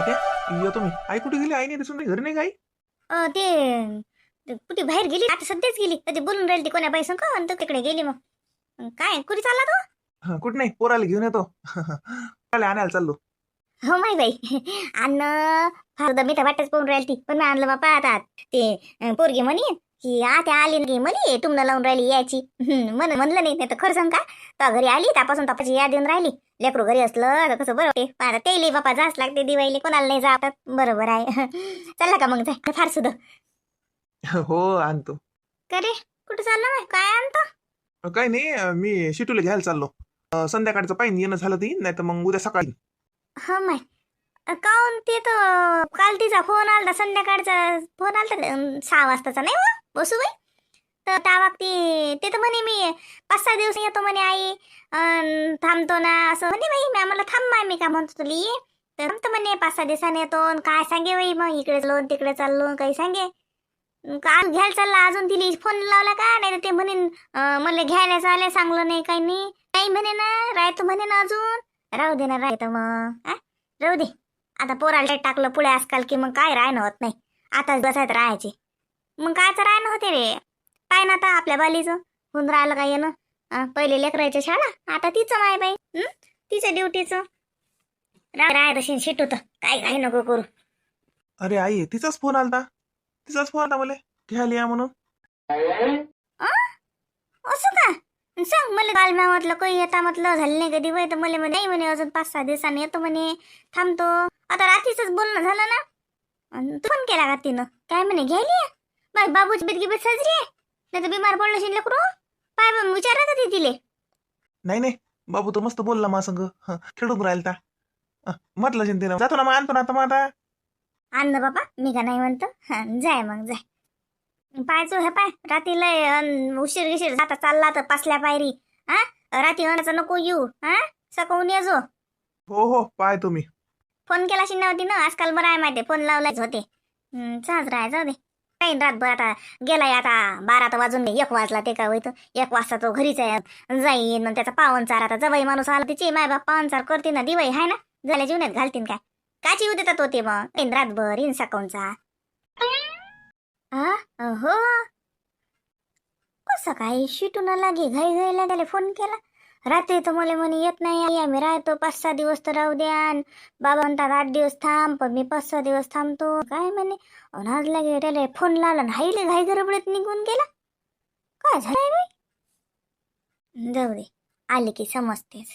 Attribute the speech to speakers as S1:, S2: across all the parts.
S1: आता येतो मी आई कुठे गेली? आई नाही दिसून नाही घरी नाही काही
S2: अं, ते ते कुठे बाहेर गेली? आता सध्याच गेली. कधी बोलून राहिली ती कोण्या बाई संग आणि तो तिकडे गेली मग. अं, काय कुठे चालला तो?
S1: हं, कुठं नाही. पोराला घेऊन येतो. आले आणायला चाललो.
S2: हो माई बाई. अन्न फार मी तर वाटच पाहून राहिली ती. पण मी आणलं बापा आता ते अं, पोरगी म्हणे की आता आली की म्हणे तुमनं लावून राहिली याची हं, म्हण म्हणलं नाही नाही तर खरं सांग का? तो घरी आली त्यापासून तपाची याद येऊन राहिली. लेकरू घरी असलं तर कसं बरं पण आता तेली बापा जाच लागते दिवाळीला. कोणाला नाही जातात बरोबर आहे. चला का मग जाय फार सुद्धा
S1: हो आणतो.
S2: का रे? कुठं चालला काय आणतो?
S1: काही नाही मी शिटूला घ्यायला चाललो. अं, संध्याकाळचं पाहिजे येणं झालं तर नाही तर मग उद्या सकाळी
S2: हा माय. अ, काहून ते तर काल तिचा फोन आलता संध्याकाळचा फोन आलता अं, सहा वाजताचा नाही हो? बसू बाई. तर त्या बाबती ते तर म्हणे मी. पाच सहा दिवस येतो म्हणे आई. अन थांबतो ना असं. म्हणे बाई मी आम्हाला थांब माय मी का म्हणतो तुली. तर थांबतो म्हणे पाच सहा दिवसाने येतो. अन् काय सांगे बाई मग? इकडे चाललो तिकडे चाललो काही सांगे? काल घ्यायला चालला अजून तिला? फोन लावला का? नाही तर ते म्हणे मला घ्यायला चालले सांगलं नाही काही नाही. नाही म्हणे ना राहतो म्हणे ना अजून. राहू दे ना राहतं मग. आ? राहू दे. आता पोराला टाकलं पुढे आजकाल की मग काय राहणं होत नाही. आताच बसायत राहायचे. मग कायचं राहणं होते रे. काय ना आता आपल्या बालीचं. होऊन राहिलं काय येणं? पहिले लेकरायच्या शाळा आता तिचं माय बाई. हं? तिचं ड्युटीचं. राह तशी शिट होतं काय काही नको करू.
S1: अरे आई तिचाच फोन आलता. तिचाच फोन आला मला. घ्यायला या म्हणून.
S2: असं का? सांग मला काल म्या म्हटलं काही येता म्हटलं झालं नाही कधी वय तर मला नाही म्हणे अजून पाच सहा दिवसांनी येतो म्हणे. थांबतो. आता रात्रीच बोलणं झालं ना. फोन केला का तिनं? काय म्हणे घ्यायली? बाई बाबूची बेदगी बेत साजरी आहे. नाही तर बिमार पडलं शिल्लक रो पाय बा विचारा का तिले.
S1: नाही नाही. बाबू तर मस्त बोलला मा संग. हं, खेळून राहिला ता. म्हटलं चिंतेनं जातो ना मग आणतो ना आता मग आता.
S2: आण ना बाबा मी का नाही म्हणतो. हा, जाय मग जाय. पायचो हे पाय रात्रीला अन उशीर गिशीर जाता चालला तर पासल्या पायरी. हा रात्री अनाचं नको येऊ हा सकाळून ये जो.
S1: हो हो पाय तुम्ही
S2: फोन केला शिन्ना होती ना आजकाल बरं आहे माहिती फोन लावलाच होते. हं, चालत राहाय जाऊ दे. काही रातभर आता गेलाय आता. बारा तर वाजून नाही एक वाजला ते काय होईत. एक वाजता तो घरीच आहे. जाईन मग त्याचा पावनचार आता जवळ माणूस आला तिचे माय बाप पावनचार करते ना दिवाळी हाय ना? झाल्या जीवनात घालतीन काय? काची येऊ देतात होते मग? येईन रातभर इन सकाळचा हो कसं काय? शिटून लागे घाई घाईला त्याला फोन केला? रात्री तर मला म्हणे येत नाही आई आम्ही राहतो पाच सहा दिवस तर राहू द्या. बाबा म्हणतात आठ दिवस थांब पण मी पाच सहा दिवस थांबतो. काय म्हणे? अन आज लागे त्याला फोन लावला आणि हाईले घाई गरबडीत निघून गेला. काय झालंय बाई? जाऊ दे आले की समजतेच.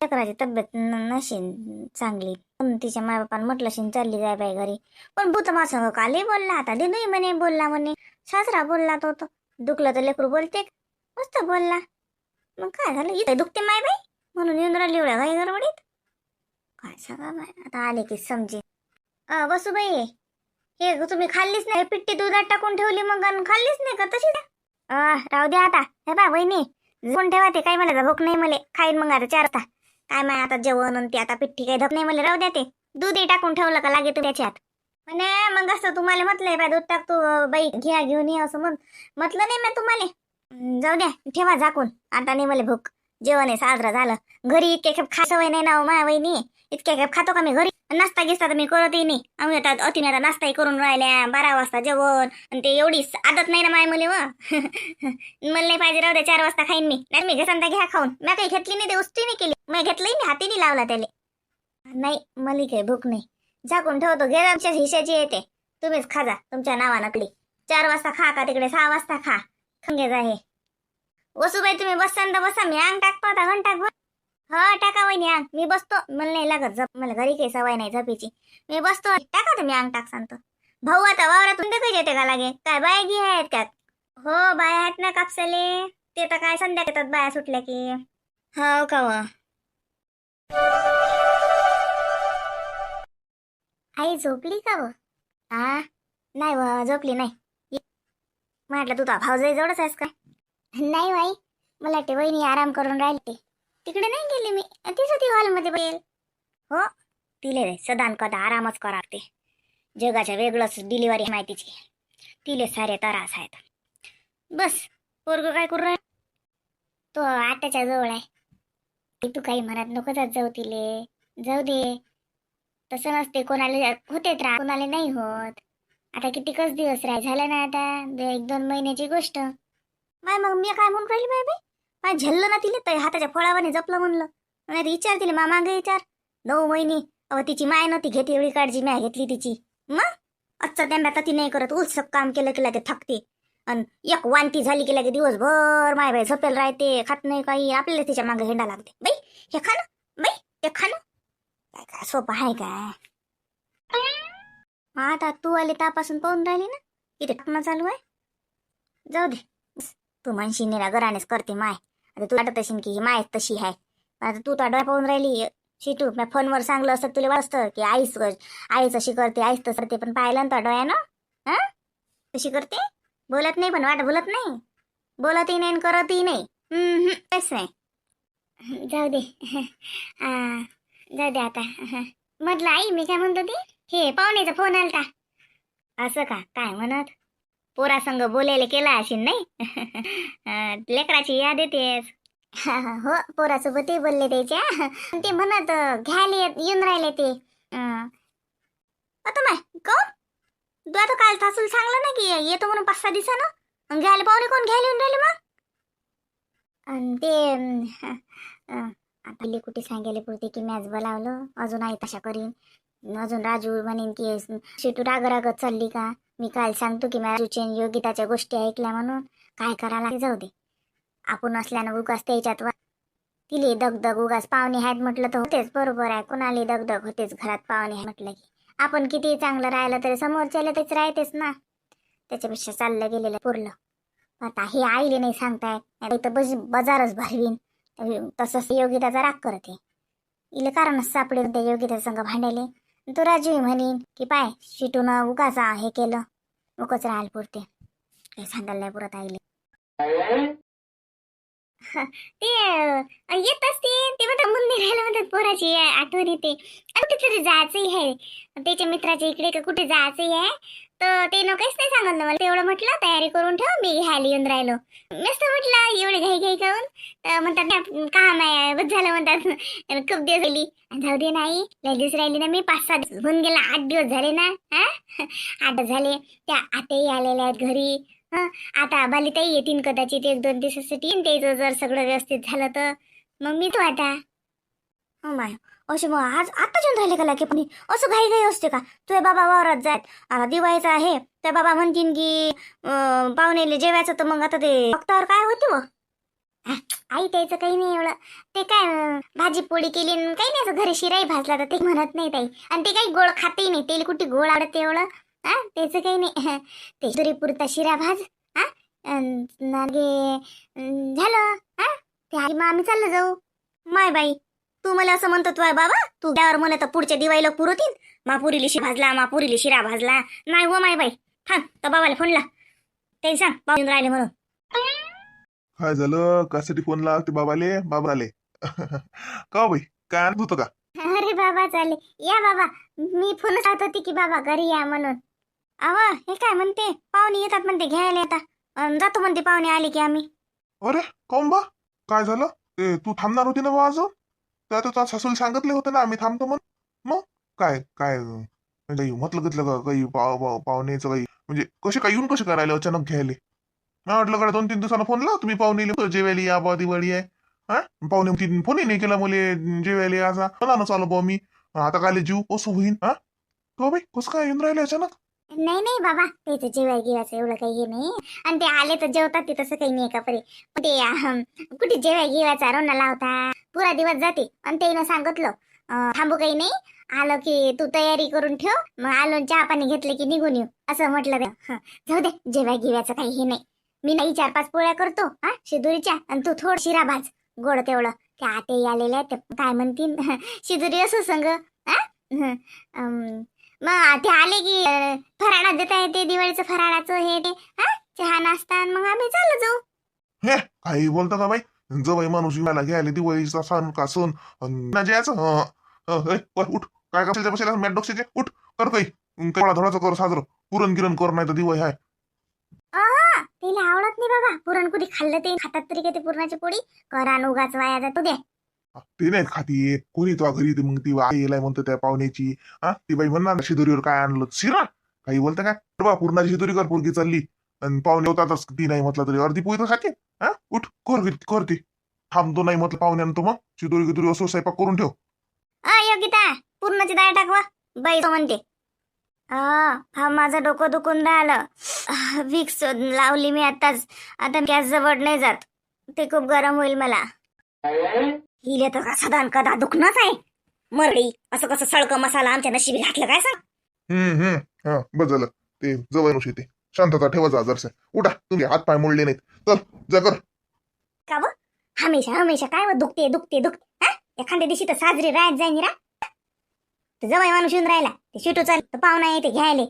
S2: चक्राची तब्येत न- नशीन चांगली. पण तिच्या मायबापानं म्हटलं शिन चालली जाय बाई घरी. पण भूत माझं काले बोलला आता? दिनही म्हणे बोलला म्हणे. सासरा बोलला तो तो दुखलं तर लेकरू बोलते मस्त बोलला. मग काय झालं? इथे दुखते माय बाई. म्हणून येऊन राहिली एवढ्या काही गडबडीत. काय सांगा बाय आता आले की समजे. अ बसू बाई हे तुम्ही खाल्लीच नाही? पिट्टी दुधात टाकून ठेवली मग खाल्लीच नाही का तशी द्या राहू द्या आता. हे बा बहिणी कोण ठेवा ते. काय मला भूक नाही मला. खाईन मग आता चार वाजता. काय माय आता जेवण आणि ते आता पिट्टी काही धक नाही मला. राहू द्या ते. दूधही टाकून ठेवलं का लागे तू त्याच्यात? म्हणे मग असं तुम्हाला म्हटलंय बा दूध टाकतो बाई घ्या घेऊन ये असं म्हण. म्हटलं नाही मी तुम्हाला. जाऊ द्या ठेवा झाकून. आता नाही मला भूक. जेवण आहे साजरं झालं. घरी इतके खेप खा सवय नाही ना हो, माया वहिनी. इतके खेप खातो का मी घरी? नाश्ता गिस्ता तर मी करतही नाही. आम्ही आता अतिने आता नाश्ताही करून राहिल्या बारा वाजता जेवण. आणि ते एवढी आदत नाही ना माय मुली व मला नाही पाहिजे राहू द्या चार वाजता खाईन मी. नाही मी घेसान घ्या खाऊन. मी काही घेतली नाही ते उस्ती नाही केली. मी घेतली मी हातीने लावला त्याले. नाही मला काही भूक नाही. झाकून ठेवतो घे आमच्या हिशाची येते. तुम्हीच खा जा तुमच्या नावानं चार वाजता खा का तिकडे सहा वाजता खा. खंगेज आहे. वसुबाई तुम्ही बसताना तर बसा. मी अंग टाकतो आता घन टाक हा टाका वहिनी अंग. मी बसतो. मला नाही लागत झप. मला घरी काही सवय नाही झपेची. मी बसतो. टाका तुम्ही अंग टाक सांगतो भाऊ आता वावरातून ते काही येते का लागे? काय बाय घे आहेत का? हो बाया आहेत ना कापसाले. ते तर काय संध्या येतात बाया सुटल्या की. हो का व? आई झोपली का व? हा नाही व झोपली नाही. म्हटलं तू तर भाऊजाई जवळच आहेस का? नाही बाई मला वाटते वहिनी आराम करून राहिली तिकडे नाही गेली मी. तीच ती हॉलमध्ये बसेल हो तिले सदान कदा आरामच करा ते जगाच्या वेगळंच डिलिव्हरी माहितीची तिले सारे त्रास आहेत. बस पोरग काय करू राहील? तो आत्याच्या जवळ आहे. तू काही म्हणत नको जात जाऊ तिले. जाऊ दे. तसं नसते कोणाला होते त्रास कोणाला नाही होत. आता कितीकच दिवस राय झालं ना आता? एक दोन महिन्याची गोष्ट. माय मग मी काय म्हणून राहिली बाय बाई? माय झल्लं ना तिले तर हाताच्या फळावाने जपलं म्हणलं. नाही विचार तिले मा मागे विचार. नऊ महिने. अहो तिची माय नव्हती घेते एवढी काळजी म्या घेतली तिची. मग आजचा त्यांना ती नाही करत. उत्सव काम केलं की लगे थकते. अन एक वांती झाली की लगे दिवसभर माय बाय झपेल राहते खात नाही काही. आपल्याला तिच्यामागे हिंडा लागते. बाई हे खाणं बाई हे खाणं काय काय सोपं आहे काय? मग आता तू आले तापासून पाहून राहिली ना. इथे टाकणं चालू आहे. जाऊ दे. तू म्हणशी निरा घरानेच करते माय. आता तू वाटत असेल की ही माय तशी आहे. पण आता तू तर डोळ्या पाहून राहिली. शिटू मी फोनवर सांगलं असतं तुला वाचतं की आईच आईच अशी करते आईच तसं करते. पण पाहिलं ना डोळ्यानं हा? तशी करते? बोलत नाही पण वाट बोलत नाही. बोलतही नाही आणि करतही नाही. तेच नाही जाऊ दे. आ, जाऊ दे आता. म्हटलं आई मी काय म्हणतो ती हे पाहुण्याचा फोन आलता. असं का? काय म्हणत? पोरासंग बोलायला केला असेल नाही? लेकराची याद येतेस हो पोरासोबतही बोलले त्याच्या ते म्हणत घ्यायला येऊन राहिले ते. आता माय कोण तू आता काल सासूला सांगलं ना की येतो म्हणून पाच सहा दिवसानं घ्यायला पाहुणे कोण? घ्यायला येऊन राहिले मग? आणि ते अं, आता ले कुठे सांगायला पुरते की मॅच बोलावलं. अजून आई तशा करीन. अजून राजू म्हणेन की शेटू राग रागत चालली का? मी काल सांगतो की राजूचे योगिताच्या गोष्टी ऐकल्या म्हणून काय करायला जाऊ दे. आपण असल्यानं उगाच त्याच्यात तिले दगदग उगाच पाहुणे आहेत म्हटलं तर होतेच बरोबर आहे. कुणाला दगदग होतेच घरात पाहुणे आहे म्हटलं की. आपण किती चांगलं राहिलं तरी समोरच्याला तेच राहतेच ना. त्याच्यापेक्षा चाललं गेलेलं पुरलं. आता हे आईले नाही सांगताय. नाही तर बज बाजारच भरवीन. तसंच योगिताचा राग करते. इले कारणच सापडे त्या योगिता संग भांडायले. तो राजू म्हणेन की पाय शिटून उगाचा हे केलं. उकच राहायला पुरते. काही सांगायला नाही पुरत आईले. ते येत असते ते थांबून निघायला म्हणतात पोराची आठवण येते आणि जायचंही आहे त्याच्या मित्राच्या इकडे का कुठे जायचंही आहे तर ते नं काहीच नाही सांगितलं मला तेवढं म्हटलं तयारी करून ठेव मी घ्यायला येऊन राहिलो मस्त म्हटलं एवढे घाई घाई करून म्हणतात काम आहे बस झालं म्हणतात खूप दिवस झाली जाऊ दे नाही लय दिवस राहिली ना मी पाच सात दिवस होऊन गेला आठ दिवस झाले ना हा आठ झाले त्या आताही आलेल्या आहेत घरी हं आता बालिताई येतील कदाचित एक दोन दिवसासाठी. येईन त्याचं जर सगळं व्यवस्थित झालं तर मग मी तो आता. हो माय असे मग आज आता जेवण राहिले का लागे पण? असं घाई घाई असते का? तुझे बाबा वावरात जात. आता दिवाळीचा आहे. तर बाबा म्हणतील की पाहुणेले जेवायचं तर मग आता ते भक्तावर काय होते व आई त्याचं काही नाही एवढं. ते काय भाजी पोळी केली काही नाही असं घरी शिराई भाजला तर ते म्हणत नाही ताई. आणि ते काही गोड खातही नाही. तेल कुठे गोड आवडते एवढं? हा त्याचं काही नाही. ते तुरी पुरता शिरा भाज हा झालं हा ते मग आम्ही चाललं जाऊ. माय बाई तू मला असं म्हणतो तुझ्या बाबा तू त्यावर मला तर पुढच्या दिवाळीला पुरवतील. मापुरीली शिरा भाजला मापुरीली शिरा भाजला नाही हो माय बाई थांब तर बाबाला फोन ला. ते सांग पाहून राहिले म्हणून.
S3: काय झालं? कासाठी फोन लागते बाबाले? बाबा आले का हो बाई काय आणत होतं का?
S2: अरे बाबा चाले या बाबा मी फोन लावत होती की बाबा घरी या म्हणून. अव हे काय म्हणते? पाहुणे येतात म्हणते घ्यायला येतात जातो म्हणते पाहुणे आले की आम्ही.
S3: अरे काऊन बा? काय झालं? ते तू थांबणार होती ना बा अजून? त्या तर तुझ्या सासूला सांगितले होते ना आम्ही थांबतो म्हण मग? काय काय काही म्हटलं घेतलं का काही पाव पाव- पाहुणेचं काही? म्हणजे कसे काय येऊन कसे करायला अचानक घ्यायला? मी म्हटलं का दोन तीन दिवसानं फोन लाव तुम्ही पाहुणे येले, जेवायला या बा दिवाळी आहे. हा? पाहुणे तीन फोनही नाही केला मुले जेवायला या असा मला ना चालू बा मी? आता काय जीव कसं होईन. हा? तो बाई कसं काय येऊन राहिले अचानक?
S2: नाही नाही बाबा ते जेवाय गिवायचं एवढं काही हे नाही. आणि ते आले तर जेवतात ते तसं काही नाही का परे ते कुठे जेवाय गिवायचा? रोना लावता. पुरा दिवस जाते. आणि त्यानं सांगितलं थांबू काही नाही. आलं की तू तयारी करून ठेव. मग आलो चहा पाणी घेतलं की निघून येऊ. असं म्हटलं ते जाऊ दे जेवाय गिवायचं काही हे नाही. मी नाही चार पाच पोळ्या करतो हा शिदुरीच्या आणि तू थोड शिरा भाज गोड तेवढं. त्या आते आलेल्या आहेत, काय म्हणतील? शिदुरी असो संग हा अं, मग ते आले की अं, फराळात देता येते दिवाळीचं फराळाचं हे ते. हा? चहा नाश्ता आणि मग आम्ही चालू जाऊ.
S3: हे काही बोलता का बाई? जवळ माणूस विमाला घ्यायला दिवाळीचा सण का सण ना जायचं उठ. काय कशाच्या बसायला मॅट उठ कर काही थोडा थोडाचं कर साजरं. पुरण गिरण कर नाही तर दिवाळी आहे
S2: तिला आवडत नाही बाबा. पुरण कुठे खाल्लं ते खातात तरी का ते पुरणाची पोळी? करा उगाच वाया जातो. दे.
S3: ते नाही खाती. कोणी तुवा घरी मग ती आई येलाय म्हणतो त्या पाहुण्याची. हा ती बाई म्हणणार शिदोरीवर काय आणलं? शिरा! काही बोलतं काय? बा पूर्णाची शिदोरी कर पोरगी चालली. आणि पाहुणे होतातच ती नाही म्हटलं तरी. अर्धी पोळी तर खाते. हा उठ कर करते थांबतो नाही म्हटलं पाहुण्यानं तो मग. शिदोरी गिदोरी असो स्वयंपाक करून ठेव.
S2: आ योगिता पूर्णाची डाळ टाकवा. बाई तो म्हणते. हा हा माझं डोकं दुखून राहिलं. विक्स लावली मी आताच आता गॅस जवळ नाही जात. ते खूप गरम होईल मला. हिले तर का सदान कदा दुखणंच आहे. मरडी असं कसं सळकं मसाला आमच्या नशिबी घातलं काय सांग?
S3: हम्म हम्म. हा बस झालं. ते जवळ नशी ते शांतता ठेवा जा जरसे. उठा तुमचे हात पाय मोडले नाहीत. चल जा कर.
S2: का व हमेशा हमेशा काय व दुखते दुखते दुखते. हा? एखाद्या दिवशी तर साजरी राहत जाईन रा. तर जवळ माणूस येऊन राहिला. ते शिटू चाल तर पाहुणा येते घ्यायले.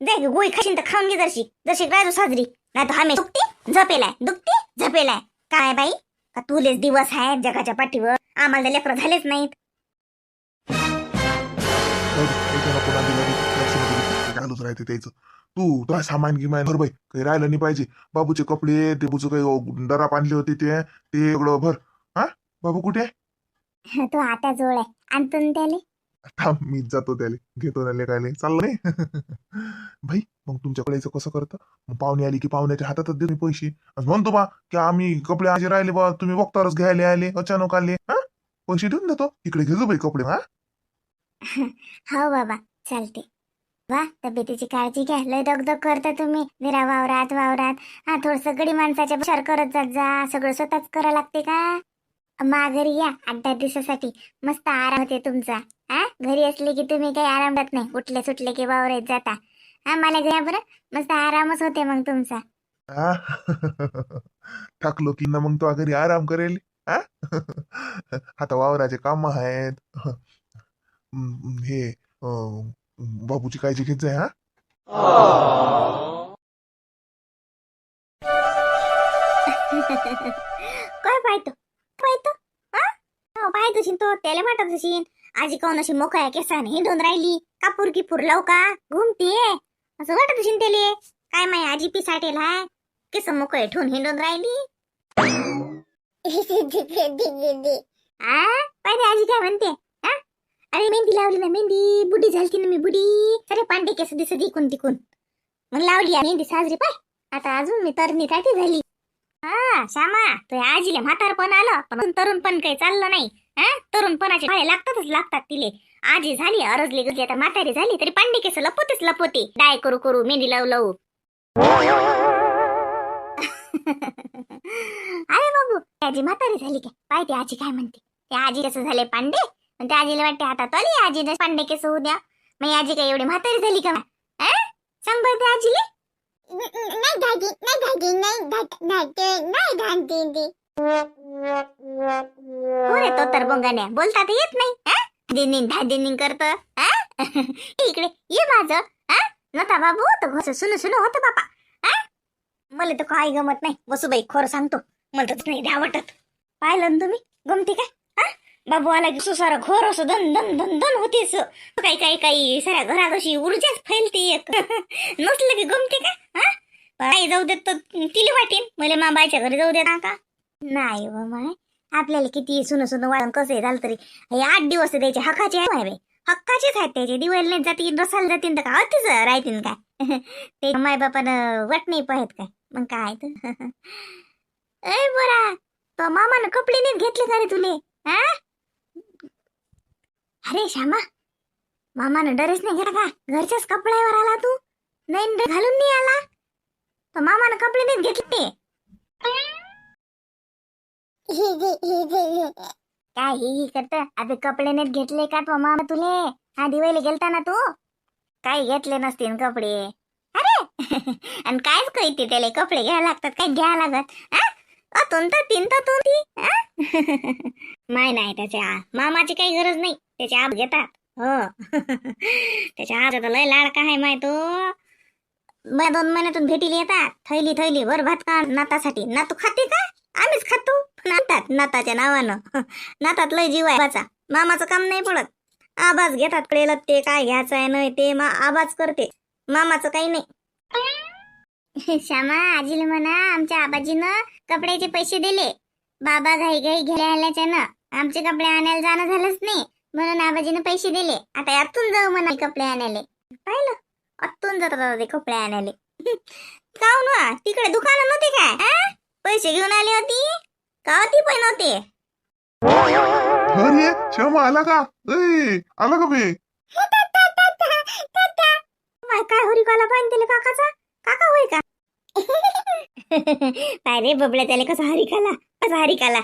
S2: जाय ग, गोळी खाशीन तर खाऊन घे जरशी. जशी राहतो साजरी. नाही तर हमेशा दुखते झपेलाय. दुखते झपेलाय. काय बाई? का तुलेच दिवस आहेत जगाच्या पाठीवर? आम्हाला लेकर झालेच नाहीत.
S3: चालूच राहते त्याचं? तू तुला सामान गिमान. भर बाई काही राहिलं नाही पाहिजे. बाबूचे कपडे ते बुचं काही डराप आणले होते ते. ते सगळं भर. हा? बाबू कुठे आहे?
S2: तो आता जोळ आहे. त्याले.
S3: थांब मीच जातो त्याले घेतो त्याले काय चाललं नाही. भाई मग तुमच्याकडे यायचं कसं करतं? मग पाहुणे आली की पाहुण्याच्या हातातच देतो मी पैसे. म्हणतो बा की आम्ही कपडे आजे राहिले बा तुम्ही बघतारच घ्यायला आले अचानक आले. हा? पैसे देऊन देतो. इकडे घेतो बाई कपडे हा?
S2: हो बाबा चालते. वा तब्येतीची काळजी घ्या. लय दगदग करता तुम्ही. विरा वावरात वावरात. हा थोडस गडी माणसाच्या विचार करत जात जा. सगळं स्वतःच करा लागते का? माघारी या आठ दहा दिवसासाठी. मस्त आराम होते तुमचा. हा घरी असले की तुम्ही काही आराम करत नाही. उठले सुटले की वावरात जाता. हा मला घ्या बरं. मस्त आरामच होते मग तुमचा.
S3: हा टाकलो की ना मग तो घरी आराम करेल. हा आता वावराचे काम आहेत. हम्म, हे अं, बाबूची काळजी घेत जाय हा?
S2: काय पाहतो? पाहत असेल तो? त्याला वाटत असेल आजी काऊन अशी मोकळ्या केसाने हिंडून राहिली? कापूर किपूर फुरलाव का? घुमते असं वाटत असेल त्याले? काय माय आजी पिसाटेल हाय? केस मोकळे ठेवून हिंडून राहिली? आ? पाहिजे आजी काय म्हणते? हा अरे मेहंदी लावली ना मेहंदी. बुडी झालती ना मी बुडी. अरे पांडे केस दिसत इकून तिकून. मग लावली मेहंदी साजरी पाय. आता अजून मी तरणी काठी झाली. हा श्यामा तो आजीले म्हातारपण आलं. पण तरुण पण काही चाललं नाही. तरुणपणाचे पाळे लागतातच लागतात तिले. आजी झाली अरजली गजली आता म्हातारी झाली तरी पांडे केस लपवतेच लपवते. डाय करू करू मेहंदी लावू लावू. अरे बाबू आजी म्हातारी झाली काय पाहिजे आजी काय म्हणते? ते आजी कसं झाले पांडे? पण त्या आजीला वाटते आता तोली आजीने पांडे केस होऊ द्या. मग आजी काय एवढी म्हातारी झाली का? सांग बरं त्या आजीले. नाही दादी नाही नाही कोण येतो तो तर बोंगाने बोलता तर येत नाही हा? दिनिंग करत इकडे ये माझ नता बाबू तो घोस सुनु सुनु होतं बापा मला तर काही गमत नाही वसुबाई खोर सांगतो मला तर नाही द्या वाटत पाहिलं ना तुम्ही? गमती काय हा? बाबू आला की सुसारा घोर असं दन दन दन दन होतीस काही काही काही साऱ्या घरात अशी ऊर्जाच फैलते एक. नसलं की गमते का? हा? जाऊ देत तर तिला वाटेन मला मामाच्या घरी जाऊ देत का? नाही व माय. आपल्याला किती सुन सुन वाढून कसं झालं तरी. हे आठ दिवस द्यायचे हक्काचे आहे बाई. हक्काचेच आहेत त्याचे. दिवाळी नाही जातील रसाला जातील तर का अतिच राहतील काय. ते माय बापानं वाट नाही पाहत काय. मग काय तर. ए बरा तो मामानं कपडे नाही घेतले का रे तुले? हा अरे श्यामा मामानं ड्रेस नाही घेतला का? घरच्याच कपड्यावर आला तू? नाही घालून नाही आला? तर मामानं कपडे नाही घेतले. काय ही ही करत? अबे कपडे नाहीत घेतले का तो मामा तुले? हा दिवाळी गेलता ना तू? काही घेतले नसतील कपडे? अरे! आणि कायच कळते त्याला? कपडे घ्यायला लागतात काय घ्यायला लागत? अतून तर तीन तर तू ती माय नाही त्याच्या मामाची काही गरज नाही. त्याचे आप घेतात. हो. त्याच्या आज तर लय लाडका आहे माय तो. मग दोन महिन्यातून भेटीला येतात. थैली थैली भर भात का नातासाठी? नातू खाते का? आम्हीच खातो. नातात नाताच्या नावानं. नातात लय जीव आहे आबाचा मामाचं काम नाही पडत. आबाज घेतात कळेल ते काय घ्यायचं आहे नाही ते मा आबाज करते. मामाचं काही नाही. श्यामा आजीला म्हणा आमच्या आबाजीनं कपड्याचे पैसे दिले. बाबा घाई घाई घ्यायला आल्याच्या ना आमचे कपडे आणायला जाणं झालंच नाही. म्हणून आबाजीनं पैसे दिले. आता यातून जाऊ म्हणा कपडे आणायला. पाहिलं? आतून जातात ते कपडे आणायला. काऊन वा तिकडे दुकान नव्हते काय पैसे घेऊन आली होती? का होती पण नव्हते
S3: अरे क्षमा आला का? ए आला का बे?
S2: माय, काय होरी काला पाणी दिले काकाचा? काका होय का? पाय रे बबड्या त्याला कसा हरी खाला कसा हरी खाला